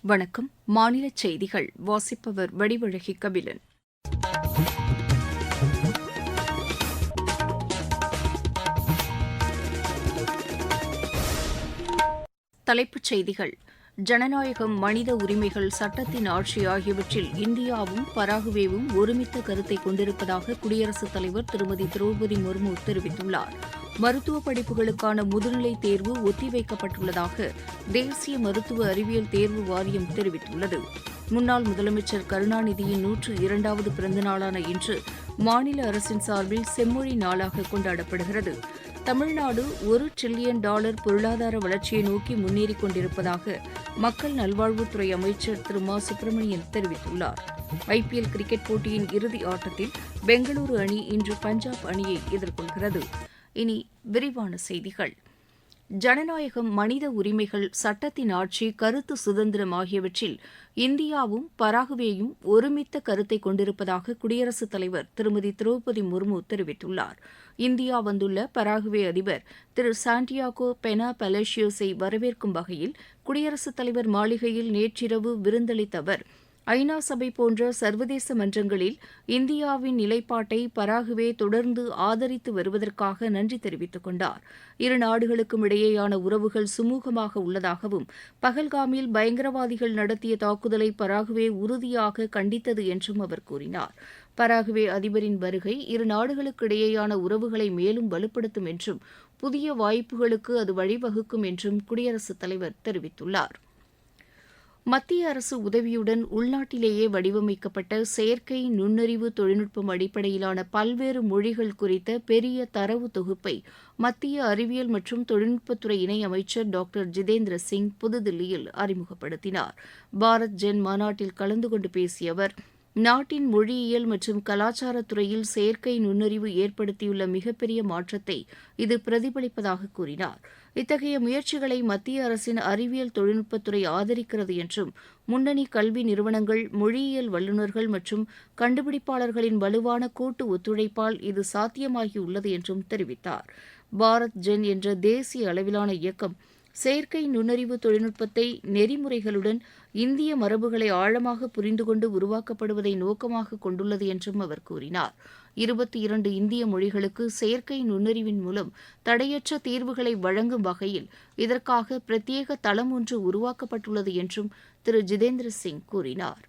வணக்கம். மாநில செய்திகள். வாசிப்பவர் வடிவழகி கபிலன். தலைப்புச் செய்திகள். ஜனநாயகம் மனித உரிமைகள் சட்டத்தின் ஆட்சி ஆகியவற்றில் இந்தியாவும் பராகுவேவும் ஒருமித்த கருத்தை கொண்டிருப்பதாக குடியரசுத் தலைவர் திருமதி திரௌபதி முர்மு தெரிவித்துள்ளாா் மருத்துவ படிப்புகளுக்கான முதுநிலை தேர்வு ஒத்திவைக்கப்பட்டுள்ளதாக தேசிய மருத்துவ அறிவியல் தேர்வு வாரியம் தெரிவித்துள்ளது. முன்னாள் முதலமைச்சர் கருணாநிதியின் நூற்று இரண்டாவது பிறந்தநாளான இன்று மாநில அரசின் சார்பில் செம்மொழி நாளாக கொண்டாடப்படுகிறது. தமிழ்நாடு ஒரு டிரில்லியன் டாலர் பொருளாதார வளர்ச்சியை நோக்கி முன்னேறிக் கொண்டிருப்பதாக மக்கள் நல்வாழ்வுத்துறை அமைச்சர் திரு. மா. சுப்பிரமணியன் தெரிவித்துள்ளார். ஐபிஎல் கிரிக்கெட் போட்டியின் இறுதி ஆட்டத்தில் பெங்களூரு அணி இன்று பஞ்சாப் அணியை எதிர்கொள்கிறது. இனி விரிவான செய்திகள். ஜனநாயகம் மனித உரிமைகள் சட்டத்தின் ஆட்சி கருத்து சுதந்திரம் ஆகியவற்றில் இந்தியாவும் பராகுவேயும் ஒருமித்த கருத்தை கொண்டிருப்பதாக குடியரசுத் தலைவர் திருமதி திரௌபதி முர்மு தெரிவித்துள்ளார். இந்தியா வந்துள்ள பராகுவே அதிபர் திரு சாண்டியாகோ பெனா பலேஷியோஸை வரவேற்கும் வகையில் குடியரசுத் தலைவர் மாளிகையில் நேற்றிரவு விருந்தளித்த அவர் ஐநா சபை போன்ற சர்வதேச மன்றங்களில் இந்தியாவின் நிலைப்பாட்டை பராகுவே தொடர்ந்து ஆதரித்து வருவதற்காக நன்றி தெரிவித்துக் கொண்டார். இரு நாடுகளுக்கும் இடையேயான உறவுகள் சுமூகமாக உள்ளதாகவும் பகல்காமில் பயங்கரவாதிகள் நடத்திய தாக்குதலை பராகுவே உறுதியாக கண்டித்தது என்றும் அவர் கூறினார். பராகுவே அதிபரின் வருகை இரு நாடுகளுக்கு இடையேயான உறவுகளை மேலும் வலுப்படுத்தும் என்றும் புதிய வாய்ப்புகளுக்கு அது வழிவகுக்கும் என்றும் குடியரசுத் தலைவர் தெரிவித்துள்ளார். மத்திய அரசு உதவியுடன் உள்நாட்டிலேயே வடிவமைக்கப்பட்ட செயற்கை நுண்ணறிவு தொழில்நுட்பம் அடிப்படையிலான பல்வேறு மொழிகள் குறித்த பெரிய தரவு தொகுப்பை மத்திய அறிவியல் மற்றும் தொழில்நுட்பத்துறை இணையமைச்சர் டாக்டர் ஜிதேந்திர சிங் புதுதில்லியில் அறிமுகப்படுத்தினார். பாரத் ஜென் மாநாட்டில் கலந்து கொண்டு பேசிய அவர் நாட்டின் மொழியியல் மற்றும் கலாச்சாரத்துறையில் செயற்கை நுண்ணறிவு ஏற்படுத்தியுள்ள மிகப்பெரிய மாற்றத்தை இது பிரதிபலிப்பதாக கூறினார். இத்தகைய முயற்சிகளை மத்திய அரசின் அறிவியல் தொழில்நுட்பத்துறை ஆதரிக்கிறது என்றும் முன்னணி கல்வி நிறுவனங்கள் மொழியியல் வல்லுநர்கள் மற்றும் கண்டுபிடிப்பாளர்களின் வலுவான கூட்டு ஒத்துழைப்பால் இது சாத்தியமாகியுள்ளது என்றும் தெரிவித்தார். பாரத் ஜென் என்ற தேசிய அளவிலான இயக்கம் செயற்கை நுண்ணறிவு தொழில்நுட்பத்தை நெறிமுறைகளுடன் இந்திய மரபுகளை ஆழமாக புரிந்து கொண்டு உருவாக்கப்படுவதை நோக்கமாக கொண்டுள்ளது என்றும் அவர் கூறினார். இருபத்தி இரண்டு இந்திய மொழிகளுக்கு செயற்கை நுண்ணறிவின் மூலம் தடையற்ற தீர்வுகளை வழங்கும் வகையில் இதற்காக பிரத்யேக தளம் ஒன்று உருவாக்கப்பட்டுள்ளது என்றும் திரு. ஜிதேந்திர சிங் கூறினார்.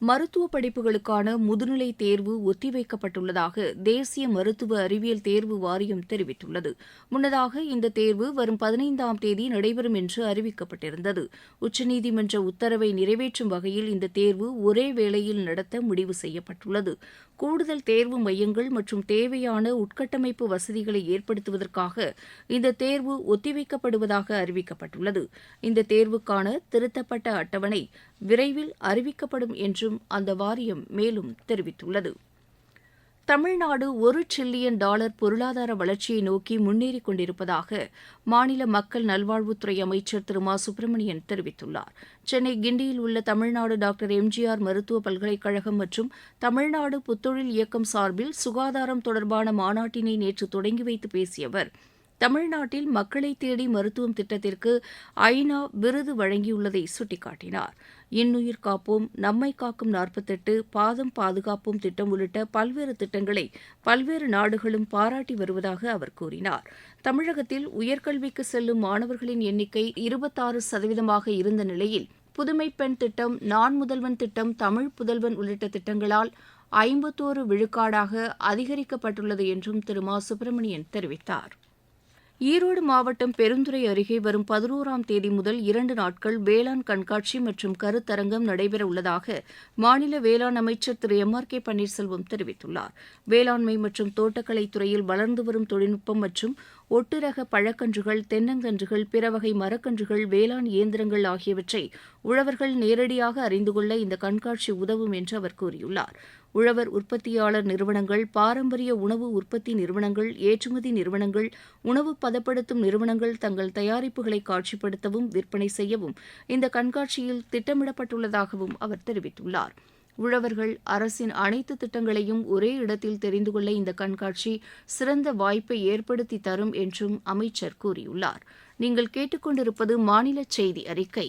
மருத்துவ படிப்புகளுக்கான முதுநிலை தேர்வு ஒத்திவைக்கப்பட்டுள்ளதாக தேசிய மருத்துவ அறிவியல் தேர்வு வாரியம் தெரிவித்துள்ளது. முன்னதாக இந்த தேர்வு வரும் பதினைந்தாம் தேதி நடைபெறும் என்று அறிவிக்கப்பட்டிருந்தது. உச்சநீதிமன்ற உத்தரவை நிறைவேற்றும் வகையில் இந்த தேர்வு ஒரே வேளையில் நடத்த முடிவு செய்யப்பட்டுள்ளது. கூடுதல் தேர்வு மையங்கள் மற்றும் தேவையான உட்கட்டமைப்பு வசதிகளை ஏற்படுத்துவதற்காக இந்த தேர்வு ஒத்திவைக்கப்படுவதாக அறிவிக்கப்பட்டுள்ளது. இந்த தேர்வுக்கான திருத்தப்பட்ட அட்டவணை விரைவில் அறிவிக்கப்படும் என்றும் அந்த வாரியம் மேலும் தெரிவித்துள்ளது. தமிழ்நாடு ஒரு டிரில்லியன் டாலர் பொருளாதார வளர்ச்சியை நோக்கி முன்னேறிக் கொண்டிருப்பதாக மாநில மக்கள் நல்வாழ்வுத்துறை அமைச்சர் திரு. மா. சுப்பிரமணியன் தெரிவித்துள்ளார். சென்னை கிண்டியில் உள்ள தமிழ்நாடு டாக்டர் எம்ஜிஆர் மருத்துவ பல்கலைக்கழகம் மற்றும் தமிழ்நாடு புத்தொழில் இயக்கம் சார்பில் சுகாதாரம் தொடர்பான மாநாட்டினை நேற்று தொடங்கி வைத்து பேசிய அவர் தமிழ்நாட்டில் மக்களை தேடி மருத்துவம் திட்டத்திற்கு ஐநா விருது வழங்கியுள்ளதை சுட்டிக்காட்டினார். இன்னுயிர் காப்போம் நம்மை காக்கும் நாற்பத்தெட்டு பாதம் பாதுகாப்போம் திட்டம் உள்ளிட்ட பல்வேறு திட்டங்களை பல்வேறு நாடுகளும் பாராட்டி வருவதாக அவர் கூறினார். தமிழகத்தில் உயர்கல்விக்கு செல்லும் மாணவர்களின் எண்ணிக்கை இருபத்தாறு சதவீதமாக இருந்த நிலையில் புதுமை பெண் திட்டம் நான் முதல்வன் திட்டம் தமிழ் புதல்வன் உள்ளிட்ட திட்டங்களால் ஐம்பத்தோரு விழுக்காடாக அதிகரிக்கப்பட்டுள்ளது என்றும் திரு. மா. சுப்பிரமணியன் தெரிவித்தார். ஈரோடு மாவட்டம் பெருந்துறை அருகே வரும் பதினோராம் தேதி முதல் இரண்டு நாட்கள் வேளாண் கண்காட்சி மற்றும் கருத்தரங்கம் நடைபெற உள்ளதாக மாநில வேளாண் அமைச்சர் Thiru M R K Panneerselvam தெரிவித்துள்ளார். வேளாண்மை மற்றும் தோட்டக்கலை துறையில் வளர்ந்து வரும் தொழில்நுட்பம் மற்றும் ஒட்டுரக பழக்கன்றுகள் தென்னங்கன்றுகள் பிற வகை மரக்கன்றுகள் வேளாண் இயந்திரங்கள் ஆகியவற்றை உழவர்கள் நேரடியாக அறிந்து கொள்ள இந்த கண்காட்சி உதவும் என்று அவர் கூறியுள்ளார். உழவர் உற்பத்தியாளர் நிறுவனங்கள் பாரம்பரிய உணவு உற்பத்தி நிறுவனங்கள் ஏற்றுமதி நிறுவனங்கள் உணவு பதப்படுத்தும் நிறுவனங்கள் தங்கள் தயாரிப்புகளை காட்சிப்படுத்தவும் விற்பனை செய்யவும் இந்த கண்காட்சியில் திட்டமிடப்பட்டுள்ளதாகவும் அவர் தெரிவித்துள்ளார். உழவர்கள் அரசின் அனைத்து திட்டங்களையும் ஒரே இடத்தில் தெரிந்து கொள்ள இந்த கண்காட்சி சிறந்த வாய்ப்பை ஏற்படுத்தி தரும் என்றும் அமைச்சர் கூறியுள்ளார். நீங்கள் கேட்டுக்கொண்டிருப்பது மாநில செய்தி அறிக்கை.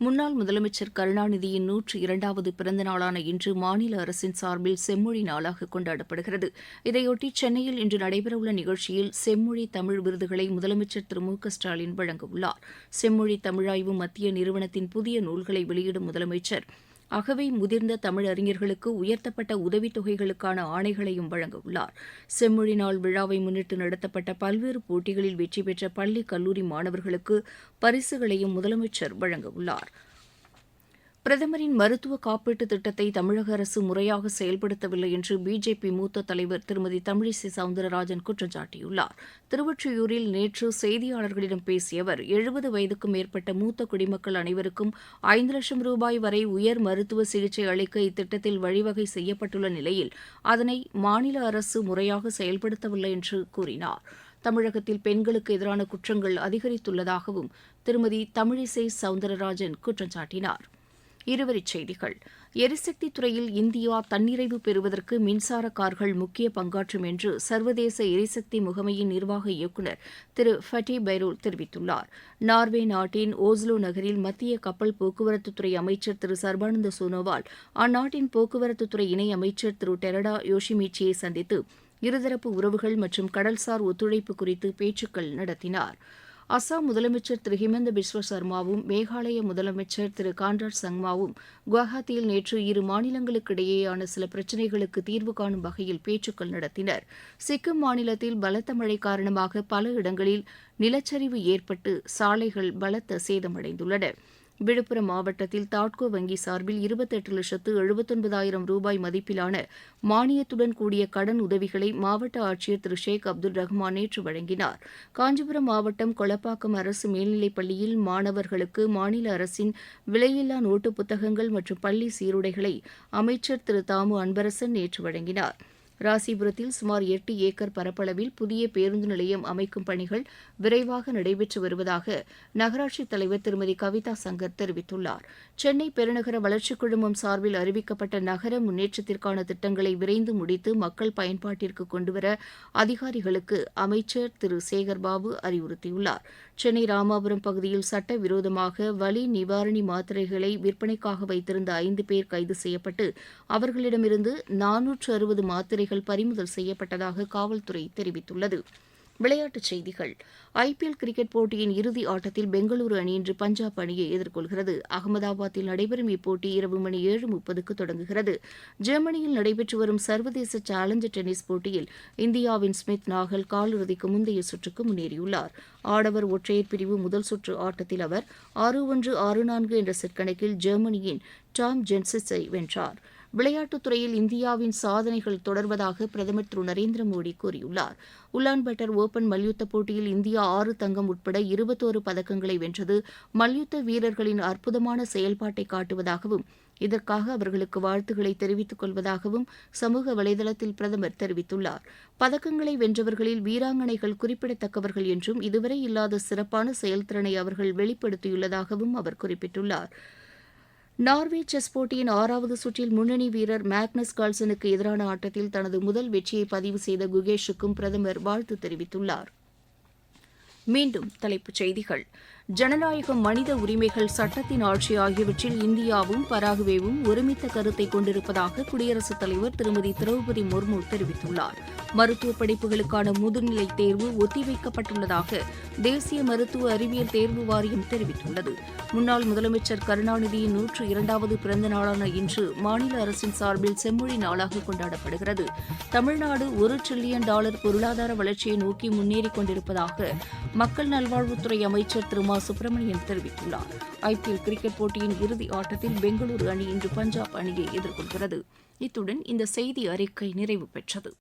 முன்னாள் முதலமைச்சர் கருணாநிதியின் நூற்று இரண்டாவது பிறந்த நாளான இன்று மாநில அரசின் சார்பில் செம்மொழி நாளாக கொண்டாடப்படுகிறது. இதையொட்டி சென்னையில் இன்று நடைபெறவுள்ள நிகழ்ச்சியில் செம்மொழி தமிழ் விருதுகளை முதலமைச்சர் திரு மு க ஸ்டாலின் வழங்கவுள்ளார் செம்மொழி தமிழாய்வு மத்திய நிறுவனத்தின் புதிய நூல்களை வெளியிடும் முதலமைச்சர் அகவை முதிர்ந்த தமிழறிஞர்களுக்கு உயர்த்தப்பட்ட உதவித் தொகைகளுக்கான ஆணைகளையும் வழங்க உள்ளார் செம்மொழி நாள் விழாவை முன்னிட்டு நடத்தப்பட்ட பல்வேறு போட்டிகளில் வெற்றி பெற்ற பள்ளி கல்லூரி மாணவர்களுக்கு பரிசுகளையும் முதலமைச்சர் வழங்க உள்ளார் பிரதமரின் மருத்துவ காப்பீட்டு திட்டத்தை தமிழக அரசு முறையாக செயல்படுத்தவில்லை என்று பிஜேபி மூத்த தலைவர் திருமதி தமிழிசை சவுந்தரராஜன் குற்றம் சாட்டியுள்ளார். திருவொற்றியூரில் நேற்று செய்தியாளர்களிடம் பேசிய அவர் எழுபது வயதுக்கும் மேற்பட்ட மூத்த குடிமக்கள் அனைவருக்கும் ஐந்து லட்சம் ரூபாய் வரை உயர் மருத்துவ சிகிச்சை அளிக்க இத்திட்டத்தில் வழிவகை செய்யப்பட்டுள்ள நிலையில் அதனை மாநில அரசு முறையாக செயல்படுத்தவில்லை என்று கூறினார். தமிழகத்தில் பெண்களுக்கு எதிரான குற்றங்கள் அதிகரித்துள்ளதாகவும் திருமதி தமிழிசை சவுந்தரராஜன் குற்றம் சாட்டினார். இருவரிச் செய்திகள். எரிசக்தி துறையில் இந்தியா தன்னிறைவு பெறுவதற்கு மின்சார கார்கள் முக்கிய பங்காற்றும் என்று சர்வதேச எரிசக்தி முகமையின் நிர்வாக இயக்குநர் திரு ஃபட்டி பைரோல் தெரிவித்துள்ளார். நார்வே நாட்டின் ஓஸ்லோ நகரில் மத்திய கப்பல் போக்குவரத்துத்துறை அமைச்சர் திரு சர்பானந்த சோனோவால் அந்நாட்டின் போக்குவரத்துத்துறை இணை அமைச்சர் திரு டெரடா யோஷிமிச்சியை சந்தித்து இருதரப்பு உறவுகள் மற்றும் கடல்சார் ஒத்துழைப்பு குறித்து பேச்சுக்கள் நடத்தினார். அசாம் முதலமைச்சர் திரு ஹிமந்த பிஸ்வ சர்மாவும் மேகாலய முதலமைச்சர் திரு கான்ராட் சங்மாவும் குவஹாத்தியில் நேற்று இரு மாநிலங்களுக்கு இடையேயான சில பிரச்சினைகளுக்கு தீர்வு காணும் வகையில் பேச்சுக்கள் நடத்தினர். சிக்கிம் மாநிலத்தில் பலத்த மழை காரணமாக பல இடங்களில் நிலச்சரிவு ஏற்பட்டு சாலைகள் பலத்த சேதமடைந்துள்ளன. விழுப்புரம் மாவட்டத்தில் தாட்கோ வங்கி சார்பில் இருபத்தெட்டு லட்சத்து எழுபத்தொன்பதாயிரம் ரூபாய் மதிப்பிலான மானியத்துடன் கூடிய கடன் உதவிகளை மாவட்ட ஆட்சியர் திரு ஷேக் அப்துல் ரஹ்மான் நேற்று வழங்கினார். காஞ்சிபுரம் மாவட்டம் கொளப்பாக்கம் அரசு மேல்நிலைப் பள்ளியில் மாணவர்களுக்கு மாநில அரசின் விலையில்லா நோட்டு புத்தகங்கள் மற்றும் பள்ளி சீருடைகளை அமைச்சர் திரு தாமு அன்பரசன் நேற்று வழங்கினார். ராசிபுரத்தில் சுமார் எட்டு ஏக்கர் பரப்பளவில் புதிய பேருந்து நிலையம் அமைக்கும் பணிகள் விரைவாக நடைபெற்று வருவதாக நகராட்சி தலைவர் திருமதி கவிதா சங்கர் தெரிவித்துள்ளார். சென்னை பெருநகர வளர்ச்சிக் குழுமம் சார்பில் அறிவிக்கப்பட்ட நகர முன்னேற்றத்திற்கான திட்டங்களை விரைந்து முடித்து மக்கள் பயன்பாட்டிற்கு கொண்டுவர அதிகாரிகளுக்கு அமைச்சர் திரு சேகர்பாபு அறிவுறுத்தியுள்ளார். சென்னை ராமாபுரம் பகுதியில் சட்டவிரோதமாக வலி நிவாரணி மாத்திரைகளை விற்பனைக்காக வைத்திருந்த ஐந்து பேர் கைது செய்யப்பட்டு அவர்களிடமிருந்து நானூற்று அறுபது மாத்திரைகள் பறிமுதல் செய்யப்பட்டதாக காவல்துறை தெரிவித்துள்ளது. விளையாட்டுச் செய்திகள். ஐபிஎல் கிரிக்கெட் போட்டியின் இறுதி ஆட்டத்தில் பெங்களூரு அணி இன்று பஞ்சாப் அணியை எதிர்கொள்கிறது. அகமதாபாத்தில் நடைபெறும் இப்போட்டி இரவு மணி ஏழு முப்பதுக்கு தொடங்குகிறது. ஜெர்மனியில் நடைபெற்று வரும் சர்வதேச சேலஞ்சர் டென்னிஸ் போட்டியில் இந்தியாவின் ஸ்மித் நாகல் காலிறுதிக்கு முந்தைய சுற்றுக்கு முன்னேறியுள்ளார். ஆடவர் ஒற்றையர் பிரிவு முதல் சுற்று ஆட்டத்தில் அவர் ஆறு ஒன்று ஆறு நான்கு என்ற செட் கணக்கில் ஜெர்மனியின் டாம் ஜென்சிஸை வென்றாா் விளையாட்டுத் துறையில் இந்தியாவின் சாதனைகள் தொடர்வதாக பிரதமர் திரு. நரேந்திர மோடி கூறியுள்ளார். உலான்பட்டர் ஓபன் மல்யுத்த போட்டியில் இந்தியா ஆறு தங்கம் உட்பட இருபத்தோரு பதக்கங்களை வென்றது. மல்யுத்த வீரர்களின் அற்புதமான செயல்பாட்டை காட்டுவதாகவும் இதற்காக அவர்களுக்கு வாழ்த்துக்களை தெரிவித்துக் கொள்வதாகவும் சமூக வலைதளத்தில் பிரதமர் தெரிவித்துள்ளார். பதக்கங்களை வென்றவர்களில் வீராங்கனைகள் குறிப்பிடத்தக்கவர்கள் என்றும் இதுவரை இல்லாத சிறப்பான செயல்திறனை அவர்கள் வெளிப்படுத்தியுள்ளதாகவும் அவர் குறிப்பிட்டுள்ளார். நார்வே செஸ் போட்டியின் ஆறாவது சுற்றில் முன்னணி வீரர் மேக்னஸ் கால்சனுக்கு எதிரான ஆட்டத்தில் தனது முதல் வெற்றியை பதிவு செய்த குகேஷுக்கும் பிரதமர் வாழ்த்து தெரிவித்துள்ளார். மீண்டும் தலைப்புச் செய்திகள். ஜனநாயகம் மனித உரிமைகள் சட்டத்தின் ஆட்சி ஆகியவற்றில் இந்தியாவும் பராகுவேவும் ஒருமித்த கருத்தை கொண்டிருப்பதாக குடியரசுத் தலைவர் திருமதி திரௌபதி முர்மு தெரிவித்துள்ளார். மருத்துவ படிப்புகளுக்கான முதுநிலை தேர்வு ஒத்திவைக்கப்பட்டுள்ளதாக தேசிய மருத்துவ அறிவியல் தேர்வு வாரியம் தெரிவித்துள்ளது. முன்னாள் முதலமைச்சர் கருணாநிதியின் நூற்று இரண்டாவது பிறந்த நாளான இன்று மாநில அரசின் சார்பில் செம்மொழி நாளாக கொண்டாடப்படுகிறது. தமிழ்நாடு ஒரு டிரில்லியன் டாலர் பொருளாதார வளர்ச்சியை நோக்கி முன்னேறிக் கொண்டிருப்பதாக மக்கள் நல்வாழ்வுத்துறை அமைச்சர் திரு மா சுப்பிரமணியன் தெரிவித்துள்ளார். ஐபிஎல் கிரிக்கெட் போட்டியின் இறுதி ஆட்டத்தில் பெங்களூரு அணி இன்று பஞ்சாப் அணியை எதிர்கொள்கிறது. இத்துடன் இந்த செய்தி அறிக்கை நிறைவு பெற்றது.